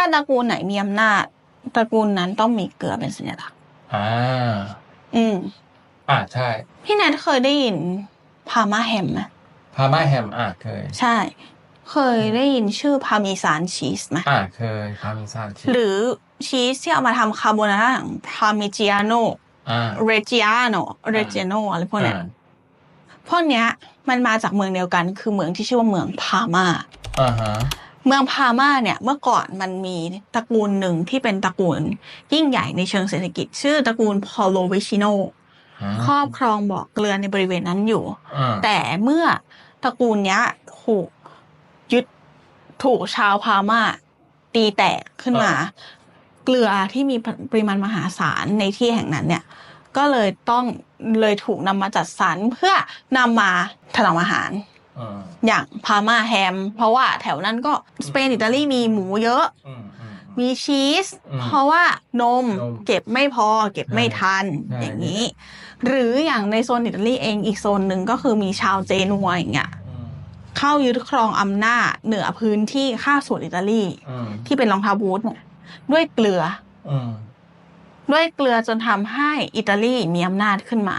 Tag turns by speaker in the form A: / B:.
A: ถ้าตระกูลไหนมีอำนาจตระกูลนั้นต้องมีเกลือเป็นสัญลักษณ์
B: อ่า
A: อืม
B: อ่าใช่
A: พี่แนทเคยได้ยินพามาแฮมไหม
B: พาม่าแฮมอ่าเคย
A: ใช่ เคยได้ยินชื่อพาเมซานชีสไหม
B: อ่าเคยพาเมซานชีส
A: หรือชีสที่เอามาทำคาโบนาร่าอย่างพาเมจิอาโน
B: อ่า
A: เรจิอาโนเรเจโนอะไรพวกเนี้ย
B: อ่า
A: พวกเนี้ย มันมาจากเมืองเดียวกัน คือเมืองที่ชื่อว่าเมืองพามา
B: อ่าฮะ
A: เมืองพามาเนี่ยเมื่อก่อนมันมีตระกูลหนึ่งที่เป็นตระกูลยิ่งใหญ่ในเชิงเศรษฐกิจ ชื่อตระกูลพอโลเวชิโน
B: อ่า
A: ครอบครองบ่อเกลือในบริเวณนั้นอยู่
B: อ่า
A: แต่เมื่อตระกูลเนี้ยถูกยึดถูกชาวพามาตีแตกขึ้นมา เกลือที่มีปริมาณมหาศาลในที่แห่งนั้นเนี่ย ก็เลยต้องเลยถูกนำมาจัดสรรเพื่อนำมาถนอมอาหาร
B: อ่า
A: อย่างพามาแฮม เพราะว่าแถวนั้นก็สเปนอิตาลีมีหมูเยอะ
B: อืมอืม
A: มีชีส
B: อืม
A: เพราะว่านม
B: นม
A: เก็บไม่พอเก็บไม่ทัน
B: ใช่
A: อย่างนี้ หรืออย่างในโซนอิตาลีเองอีกโซนหนึ่งก็คือมีชาวเจนัวอย่างเงี้ย
B: อืม
A: เข้ายึดครองอำนาจเหนือพื้นที่ข้าบสวนอิตาลี
B: อืม
A: ที่เป็นรองเท้าบูทเนี่ยด้วยเกลือ
B: อืม
A: ด้วยเกลือจนทำให้อิตาลีมีอำนาจขึ้นมา